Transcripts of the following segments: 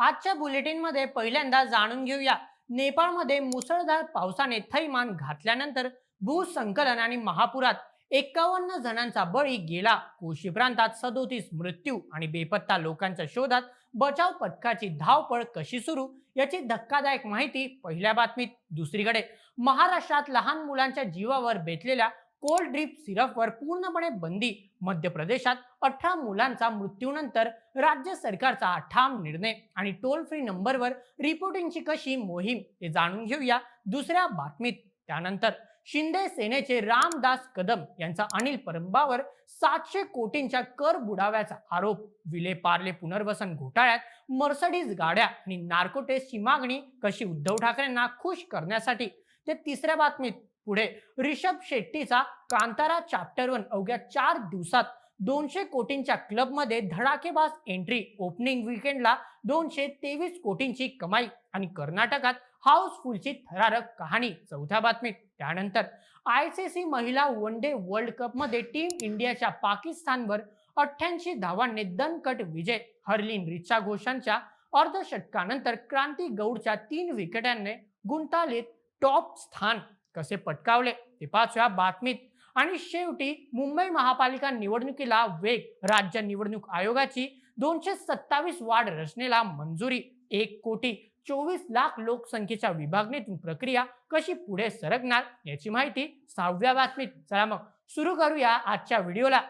आजच्या बुलेटिनमध्ये पहिल्यांदा जाणून घेऊया. नेपाळमध्ये मुसळधार पावसाने थैमान घातल्यानंतर भूसंकलन आणि महापुरात एकावन्न जणांचा बळी गेला. कोशी प्रांतात सदोतीस मृत्यू आणि बेपत्ता लोकांच्या शोधात बचाव पथकाची धावपळ कशी सुरू याची धक्कादायक माहिती पहिल्या बातमीत दुसरीकडे. महाराष्ट्रात लहान मुलांच्या जीवावर बेतलेल्या कोल्ड ड्रिप सिरपवर पूर्णपणे बंदी. मध्य प्रदेशात अठरा मुलांचा मृत्यूनंतर राज्य सरकारचा ठाम निर्णय आणि टोल फ्री नंबरवर रिपोर्टिंगची कशी मोहीम हे जाणून घेऊया दुसऱ्या बातमीत. त्यानंतर शिंदे सेनेचे रामदास कदम यांचा अनिल परंबावर सातशे कोटींच्या कर बुडाव्याचा आरोप. विले पार्ले पुनर्वसन घोटाळ्यात मर्सडीज गाड्या आणि नार्कोटेसची मागणी कशी उद्धव ठाकरेंना खुश करण्यासाठी? ते तिसऱ्या बातमीत. पुढे. रिषभ शेट्टीचा कांतारा चॅप्टर वन अवघ्या चार दिवसात दोनशे कोटींच्या क्लबमध्ये धडाकेबाज एंट्री ओपनिंग विकेंडला दोनशे तेवीस कोटींची कमाई आणि कर्नाटकात हाऊसफुलची थरारक कहाणी. चौथ्या बातमीत. त्यानंतर आय सी सी महिला वन डे वर्ल्ड कपमध्ये टीम इंडियाच्या पाकिस्तानवर अठ्ठ्याऐंशी धावांनी दणकट विजय. हरलीन रिचा घोषांच्या अर्धषटकानंतर क्रांती गौडच्या तीन विकेटांनी गुंतालीत टॉप स्थान. कसे पटकावले ते पाचव्या बातमीत. आणि शेवटी मुंबई महापालिका निवडणुकीला वेग राज्य निवडणूक आयोगाची दोनशे सत्तावीस वाढ रचनेला मंजुरी एक कोटी चोवीस लाख लोकसंख्येच्या विभागणीतून प्रक्रिया कशी पुढे सरकणार याची माहिती सहाव्या बातमीत. चला मग सुरू करूया आजच्या व्हिडिओला.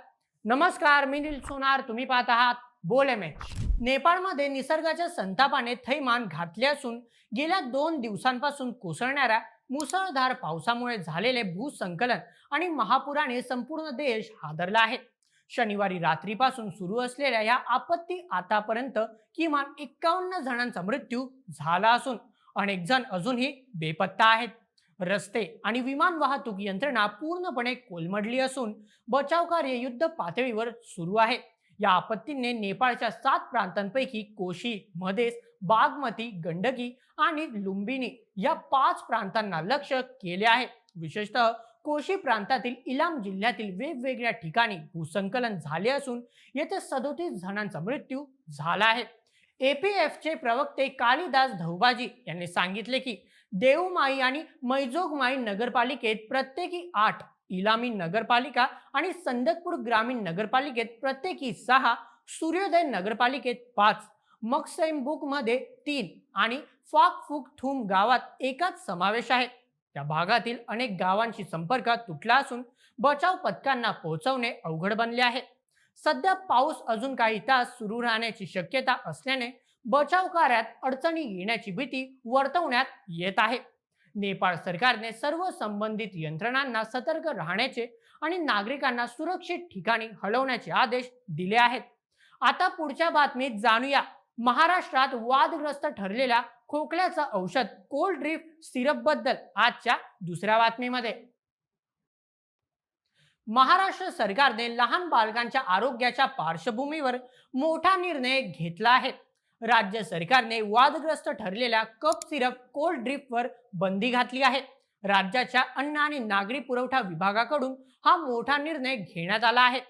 नमस्कार मी निल सोनार. तुम्ही पाहत आहात बोल एम एच. नेपाळमध्ये निसर्गाच्या संतापाने थैमान घातले असून गेल्या दोन दिवसांपासून कोसळणाऱ्या मुसळधार पावसामुळे झालेले भूसंकलन आणि महापुराने संपूर्ण देश हादरला आहे. शनिवारी रात्रीपासून सुरू असलेल्या या आपत्ती आतापर्यंत किमान एक्कावन्न जणांचा मृत्यू झाला असून अनेक जण अजूनही बेपत्ता आहेत. रस्ते आणि विमान वाहतूक यंत्रणा पूर्णपणे कोलमडली असून बचाव कार्य युद्ध पातळीवर सुरू आहे. या आपत्तीने नेपाळच्या सात प्रांतांपैकी कोशी मधेस बागमती गंडकी आणि लुंबिनी या पाच प्रांतांना लक्ष केले आहे. विशेषतः कोशी प्रांतातील इलाम जिल्ह्यातील वेगवेगळ्या ठिकाणी भूसंकलन झाले असून येथे सदोतीस जणांचा मृत्यू झाला आहे. एपीएफचे प्रवक्ते कालिदास धौबाजी यांनी सांगितले की देवमाई आणि मैजोगमाई नगरपालिकेत प्रत्येकी आठ इलामी नगरपालिका आणि संदकपूर ग्रामीण नगरपालिकेत प्रत्येकी सहा सूर्योदय नगरपालिकेत पाच मध्ये तीन आणि फाकफुक थुम गावात एकाच समावेश आहे त्या भागातील अनेक गावांशी संपर्क तुटला असून बचाव पथकांना पोहोचवणे अवघड बनले आहे. सध्या पाऊस अजून काही तास सुरू राहण्याची शक्यता असल्याने बचाव कार्यात अडचणी येण्याची भीती वर्तवण्यात येत आहे. नेपाळ सरकारने सर्व संबंधित यंत्रणांना सतर्क राहण्याचे आणि नागरिकांना सुरक्षित ठिकाणी हलवण्याचे आदेश दिले आहेत. आता पुढच्या बातमीत जाणूया. महाराष्ट्रात वादग्रस्त ठरलेल्या खोकल्याचं औषध कोल्ड ड्रिप सिरपबद्दल आजच्या दुसऱ्या बातमीमध्ये. महाराष्ट्र सरकारने लहान बालकांच्या आरोग्याच्या पार्श्वभूमीवर मोठा निर्णय घेतला आहे. राज्य सरकारने वादग्रस्त ठरलेल्या कप सिरप कोल्ड ड्रिपवर बंदी घातली आहे. राज्याच्या अन्न आणि नागरी पुरवठा विभागाकडून हा मोठा निर्णय घेण्यात आला आहे.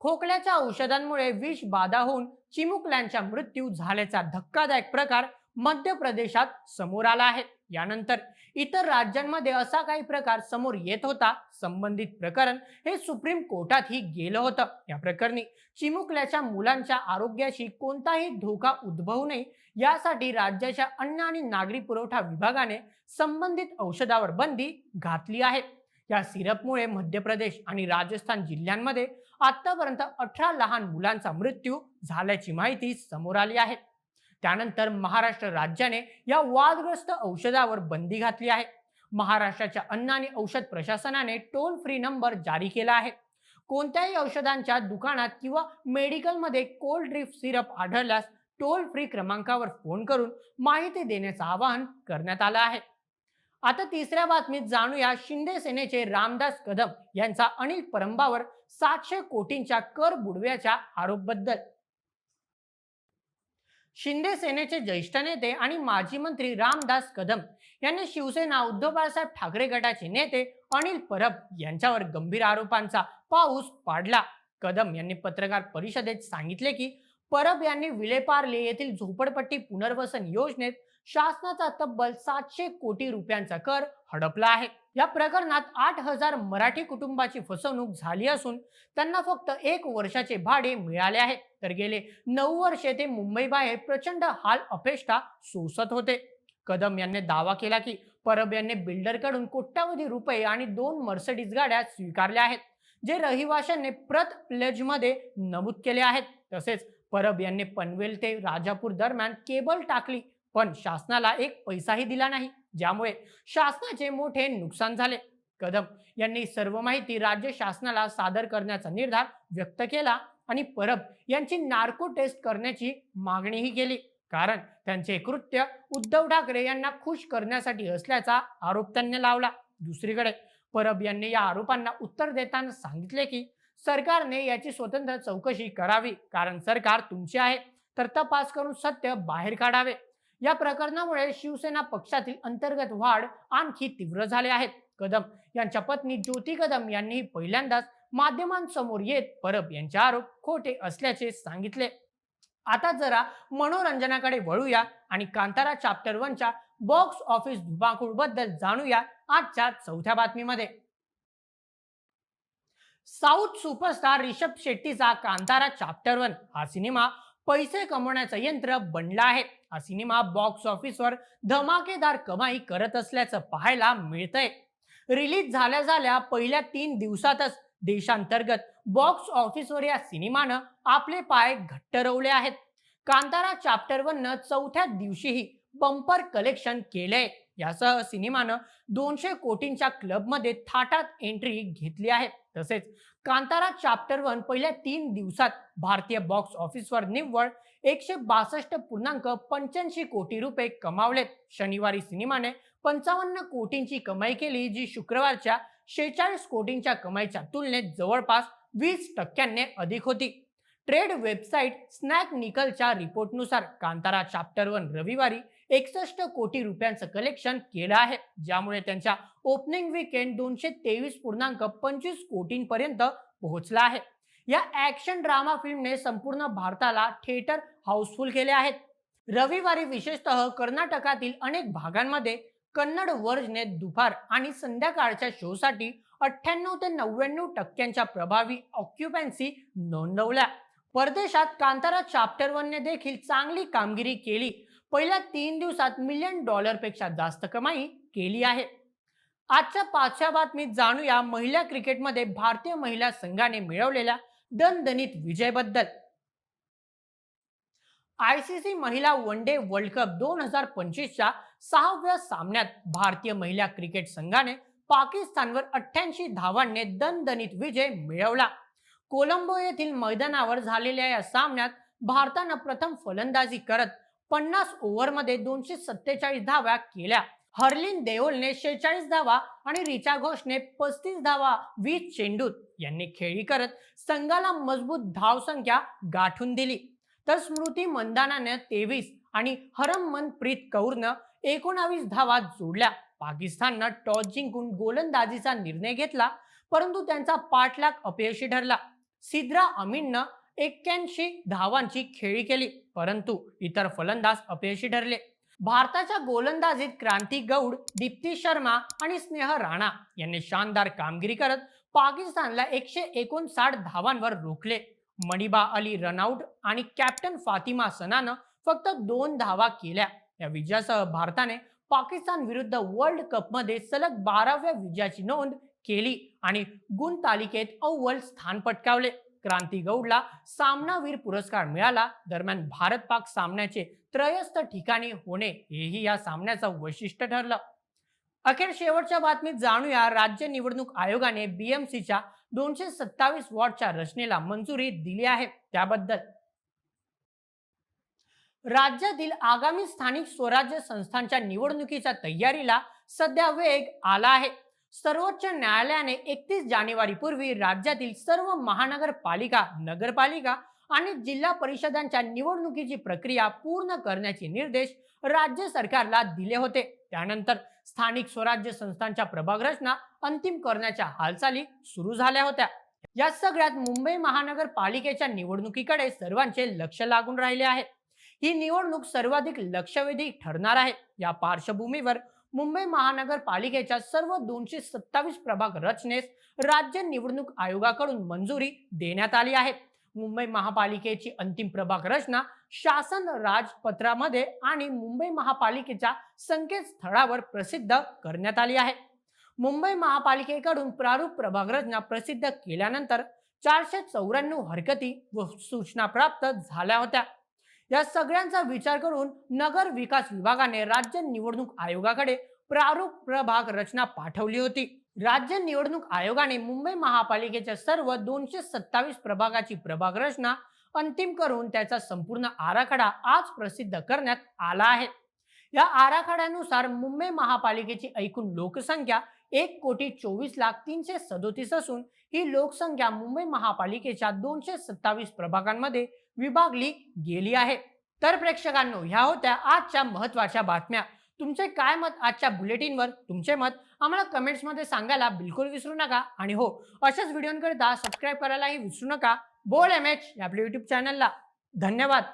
खोकल्याच्या औषधांमुळे विष बाधा होऊन चिमुकल्यांचा मृत्यू झाल्याचा धक्कादायक प्रकार मध्य प्रदेशात समोर आला आहे. यानंतर इतर राज्यांमध्ये असा काही प्रकार समोर येत होता संबंधित प्रकरण हे सुप्रीम कोर्टातही गेलं होतं. या प्रकरणी चिमुकल्याच्या मुलांच्या आरोग्याशी कोणताही धोका उद्भवू नये यासाठी राज्याच्या अन्न आणि नागरी पुरवठा विभागाने संबंधित औषधावर बंदी घातली आहे. या सिरपमुळे मध्य प्रदेश आणि राजस्थान जिल्ह्यांमध्ये आतापर्यंत अठरा लहान मुलांचा मृत्यू झाल्याची माहिती समोर आली आहे. त्यानंतर महाराष्ट्र राज्याने या वादग्रस्त औषधावर बंदी घातली आहे. महाराष्ट्राच्या अन्न आणि औषध प्रशासनाने टोल फ्री नंबर जारी केला आहे. कोणत्याही औषधांच्या दुकानात किंवा मेडिकलमध्ये कोल्ड ड्रिप सिरप आढळल्यास टोल फ्री क्रमांकावर फोन करून माहिती देण्याचं आवाहन करण्यात आलं आहे. आता तिसऱ्या बातमीत जाणूया शिंदे सेनेचे रामदास कदम यांचा अनिल परंबावर सातशे कोटींच्या कर बुडव्याच्या आरोपबद्दल. शिंदे सेनेचे ज्येष्ठ नेते आणि माजी मंत्री रामदास कदम यांनी शिवसेना उद्धव बाळासाहेब ठाकरे गटाचे नेते अनिल परब यांच्यावर गंभीर आरोपांचा पाऊस पाडला. कदम यांनी पत्रकार परिषदेत सांगितले की परब यांनी विलेपार्ले येथील झोपडपट्टी पुनर्वसन योजनेत शासनाचा तब्बल सातशे कोटी रुपयांचा कर हडपला आहे. या प्रकरणात आठ हजार मराठी कुटुंबाची फसवणूक झाली असून त्यांना फक्त एक वर्षाचे भाडे मिळाले आहे. तर गेले नऊ वर्षे ते मुंबई बाहेर प्रचंड हाल अपेष्टा सोसत होते. कदम यांनी दावा केला की परब यांनी बिल्डरकडून कोट्यावधी रुपये आणि दोन मर्सडीज गाड्या स्वीकारल्या आहेत जे रहिवाशांनी प्रत प्लेजमध्ये नमूद केले आहेत. तसेच परब यांनी पनवेल ते राजापूर दरम्यान केबल टाकली पण शासनाला एक पैसाही दिला नाही. ज्यामुळे शासनाचे मोठे नुकसान झाले. कदम यांनी सर्व माहिती राज्य शासनाला सादर करण्याचा निर्धार व्यक्त केला आणि परब यांची नार्को टेस्ट करण्याची मागणीही केली. कारण त्यांचे कृत्य उद्धव ठाकरे यांना खुश करण्यासाठी असल्याचा आरोप त्यांनी लावला. दुसरीकडे परब यांनी या आरोपांना उत्तर देताना सांगितले की सरकारने याची स्वतंत्र चौकशी करावी कारण सरकार तुमचे आहे. तर तपास करून सत्य बाहेर काढावे. या प्रकरणामुळे शिवसेना पक्षातील अंतर्गत वाढ आणखी तीव्र झाले आहेत. कदम यांच्या पत्नी ज्योती कदम यांनी पहिल्यांदाच माध्यमांसमोर येत परब यांचे आरोप खोटे असल्याचे सांगितले. आता जरा मनोरंजनाकडे वळूया आणि कांतारा चॅप्टर वनच्या बॉक्स ऑफिस धुमाकूळबद्दल जाणूया आजच्या चौथ्या बातमीमध्ये. साऊथ सुपरस्टार रिषभ शेट्टीचा कांतारा चॅप्टर वन हा सिनेमा पैसे कमवण्याचं यंत्र बनला आहे. हा सिनेमा बॉक्स ऑफिसवर धमाकेदार कमाई करत असल्याचं पाहायला मिळतंय. रिलीज झाल्या झाल्या पहिल्या तीन दिवसातच देशांतर्गत बॉक्स ऑफिसवर या सिनेमानं आपले पाय घट्ट रवले आहेत. कांतारा चॅप्टर वन चौथ्या दिवशीही बंपर कलेक्शन केलंय. यासह सिनेमानं दोनशे कोटींच्या क्लबमध्ये थाटात एंट्री घेतली आहे. तसेच कांतारा चॅप्टर वन पहिल्या तीन दिवसात भारतीय बॉक्स ऑफिसवर निव्वळ एकशे बासष्ट पूर्णांक पंच्याऐंशी कोटी रुपये कमावलेत. शनिवारी सिनेमाने पंचावन्न कोटींची कमाई केली जी शुक्रवारच्या शेहेचाळीस कोटींच्या कमाईच्या तुलनेत जवळपास वीस टक्क्यांनी अधिक होती. ट्रेड वेबसाईट स्नॅक निकलच्या रिपोर्टनुसार कांतारा चॅप्टर वन रविवारी एकसष्ट कोटी रुपयांचं कलेक्शन केलं आहे ज्यामुळे त्यांच्या ओपनिंग विकेंड दोनशे तेवीस पूर्णांक पंचवीस कोटींपर्यंत पोहोचला आहे. या ऍक्शन ड्रामा फिल्मने संपूर्ण भारताला थिएटर हाऊसफुल केले आहेत. रविवारी विशेषतः कर्नाटकातील अनेक भागांमध्ये कन्नड वर्जने दुपार आणि संध्याकाळच्या शोसाठी अठ्ठ्याण्णव ते नव्याण्णव टक्क्यांच्या प्रभावी ऑक्युपन्सी नोंदवल्या. परदेशात कांतारा चाप्टर वनने देखील चांगली कामगिरी केली. पहिल्या तीन दिवसात मिलियन डॉलरपेक्षा जास्त कमाई केली आहे. आजच्या पाचव्या बातमीत जाणूया महिला क्रिकेटमध्ये भारतीय महिला संघाने मिळवलेल्या दणदणीत विजयबद्दल. आयसीसी महिला वन डे वर्ल्ड कप दोन हजार पंचवीसच्या सहाव्या सामन्यात भारतीय महिला क्रिकेट संघाने पाकिस्तानवर अठ्ठ्याऐंशी धावांनी दणदणीत विजय मिळवला. कोलंबो येथील मैदानावर झालेल्या या सामन्यात भारतानं प्रथम फलंदाजी करत पन्नास ओव्हरमध्ये दोनशे सत्तेचाळीस धावा केल्या. हर्लिन देओलने शेहेचाळीस धावा आणि रिचा घोषने पस्तीस धावा वीस चेंडूत यांनी खेळी करत संघाला मजबूत धावसंख्या गाठून दिली. तर स्मृती मंदानाने तेवीस आणि हरमनप्रीत कौरनं एकोणावीस धावा जोडल्या. पाकिस्ताननं टॉस जिंकून गोलंदाजीचा निर्णय घेतला परंतु त्यांचा पाठलाग अपयशी ठरला. सिद्रा अमीननं एक्क्याऐंशी धावांची खेळी केली परंतु इतर फलंदाज अपयशी ठरले. भारताच्या गोलंदाजीत क्रांती गौड दीप्ती शर्मा आणि स्नेह राणा यांनी शानदार कामगिरी करत पाकिस्तानला एकशे एकोणसाठ धावांवर रोखले. मणिबा अली रनआउट आणि कॅप्टन फातिमा सनानं फक्त दोन धावा केल्या. या विजयासह भारताने पाकिस्तान विरुद्ध वर्ल्ड कपमध्ये सलग बाराव्या विजयाची नोंद केली आणि गुण तालिकेत अव्वल स्थान पटकावले. क्रांती गौडला सामनावीर पुरस्कार मिळाला. दरम्यान भारत पाक सामन्याचे त्रयस्थ ठिकाणी होणे हेही या सामन्याचं वैशिष्ट्य ठरलं. अखेर शेवटच्या बातमीत जाणूया. राज्य निवडणूक आयोगाने बीएमसीच्या दोनशे सत्तावीस वॉर्डच्या रचनेला मंजुरी दिली आहे. त्याबद्दल. राज्यातील आगामी स्थानिक स्वराज्य संस्थांच्या निवडणुकीच्या तयारीला सध्या वेग आला आहे. सर्वोच्च न्यायालयाने एकतीस जानेवारी पूर्वी राज्यातील सर्व महानगरपालिका नगरपालिका आणि जिल्हा परिषदांच्या निवडणुकीची प्रक्रिया पूर्ण करण्याचे निर्देश राज्य सरकारला दिले होते. त्यानंतर स्थानिक स्वराज्य संस्थांच्या प्रभाग रचना अंतिम करण्याच्या हालचाली सुरू झाल्या होत्या. या सगळ्यात मुंबई महानगरपालिकेच्या निवडणुकीकडे सर्वांचे लक्ष लागून राहिले आहे. ही निवडणूक सर्वाधिक लक्षवेधी ठरणार आहे. या पार्श्वभूमीवर मुंबई महानगरपालिकेच्या सर्व दोनशे सत्तावीस प्रभाग रचनेस राज्य निवडणूक आयोगाकडून मंजुरी देण्यात आली आहे. मुंबई महापालिकेची अंतिम प्रभाग रचना शासन राजपत्रामध्ये आणि मुंबई महापालिकेच्या संकेतस्थळावर प्रसिद्ध करण्यात आली आहे. मुंबई महापालिकेकडून प्रारूप प्रभाग रचना प्रसिद्ध केल्यानंतर चारशे चौऱ्याण्णव हरकती व सूचना प्राप्त झाल्या होत्या. या सगळ्यांचा विचार करून नगर विकास विभागाने राज्य निवडणूक आयोगाकडे प्रारूप प्रभाग रचना पाठवली होती. राज्य निवडणूक आयोगाने मुंबई महापालिकेच्या सर्व दोनशे सत्तावीस प्रभागाची प्रभाग रचना अंतिम करून त्याचा संपूर्ण आराखडा आज प्रसिद्ध करण्यात आला आहे. या आराखड्यानुसार मुंबई महापालिकेची एकूण लोकसंख्या एक कोटी चोवीस लाख तीनशे सदोतीस असून ही लोकसंख्या मुंबई महापालिकेच्या दोनशे सत्तावीस प्रभागांमध्ये विभागली गेली आहे. तर प्रेक्षकांनो ह्या होत्या आजच्या महत्त्वाच्या बातम्या. तुमचे काय मत आजच्या बुलेटिनवर? तुमचे मत आम्हाला कमेंट्समध्ये सांगायला बिलकुल विसरू नका. आणि हो अशाच व्हिडिओंकरिता सबस्क्राईब करायलाही विसरू नका. बोल एम एच या आपल्या यूट्यूब चॅनलला धन्यवाद.